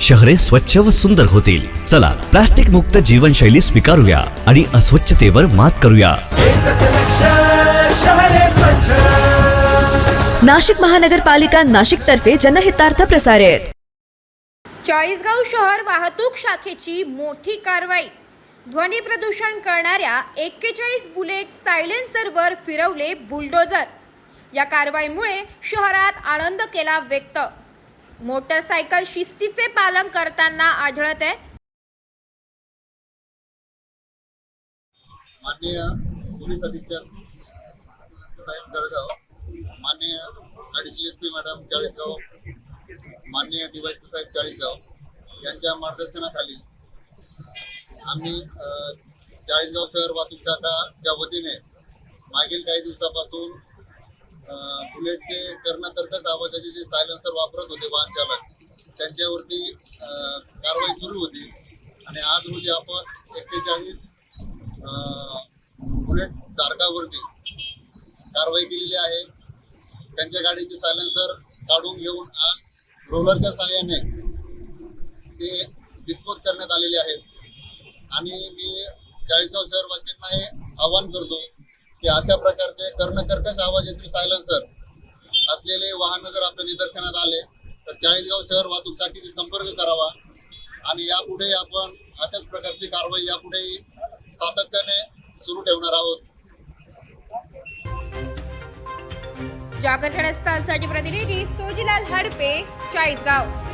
शहरे स्वच्छ व सुंदर होतील. चला प्लास्टिक मुक्त जीवनशैली स्वीकारूया आणि अस्वच्छतेवर मात करूया. नाशिक महानगरपालिका नाशिक तर्फे जनहितार्थ प्रसारित. चाळीसगाव शहर वाहतूक शाखेची मोठी कारवाई. ध्वनी प्रदूषण करणाऱ्या एक्केचाळीस बुलेट सायलेन्सरवर फिरवले बुलडोझर. या कारवाईमुळे शहरात आनंद केला व्यक्त. मोटरसायकल शिस्तीचे पालन करताना आढळत आहे. माननीय पोलीस अधीक्षक साहेब जळगाव माननीय additional S P madam Chalisgaon माननीय डीवायसपी साहेब चाळीसगाव यांच्या मार्गदर्शनाखाली आम्ही चाळीसगाव शहर वाहतूक शाखाच्या वतीने मागील काही दिवसापासून बुलेटचे कर्णकर्कश आवाजाचे जे सायलेन्सर वापरत होते वाहन चालक त्यांच्यावरती कारवाई सुरू होती. आणि आज रोजी आपण एक्केचाळीस बुलेट धारकावरती कारवाई केलेली आहे. त्यांच्या गाडीचे सायलेन्सर काढून घेऊन आज रोलरच्या सहाय्याने ते डिस्पोज करण्यात आलेले आहेत. आणि मी चाळीसगाव शहरवासींना हे आवाहन करतो की अशा प्रकारचे कर्णकर्कश आवाज येथील सायलन्सर असलेले वाहनं जर आपल्या निदर्शनात आले तर चाळीसगाव शहर वाहतूक शाखेशी संपर्क करावा. आणि यापुढे आपण अशाच प्रकारची कारवाई यापुढेही सातत्याने सुरू ठेवणार आहोत. जागर जनस्थानसाठी प्रतिनिधी सोजीलाल हडपे चाळीसगाव.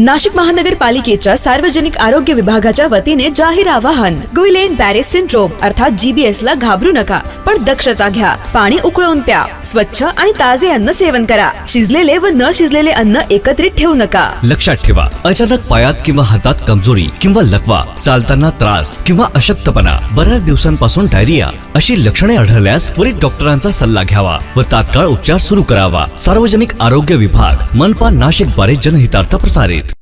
नाशिक महानगरपालिकेच्या सार्वजनिक आरोग्य विभागाच्या वतीने जाहीर आवाहन. गुइलेन पॅरिस सिंड्रोम अर्थात जीबीएस ला घाबरू नका. पण दक्षता घ्या. पाणी उकळून प्या. स्वच्छ आणि ताजे अन्न सेवन करा. शिजलेले व न शिजलेले अन्न एकत्रित ठेवू नका. लक्षात ठेवा अचानक पायात किंवा हातात कमजोरी किंवा लकवा चालताना त्रास किंवा अशक्तपणा बऱ्याच दिवसांपासून डायरिया अशी लक्षणे आढळल्यास त्वरित डॉक्टरांचा सल्ला घ्यावा व तात्काळ उपचार सुरू करावा. सार्वजनिक आरोग्य विभाग मनपा नाशिकद्वारे जनहितार्थ प्रसारित.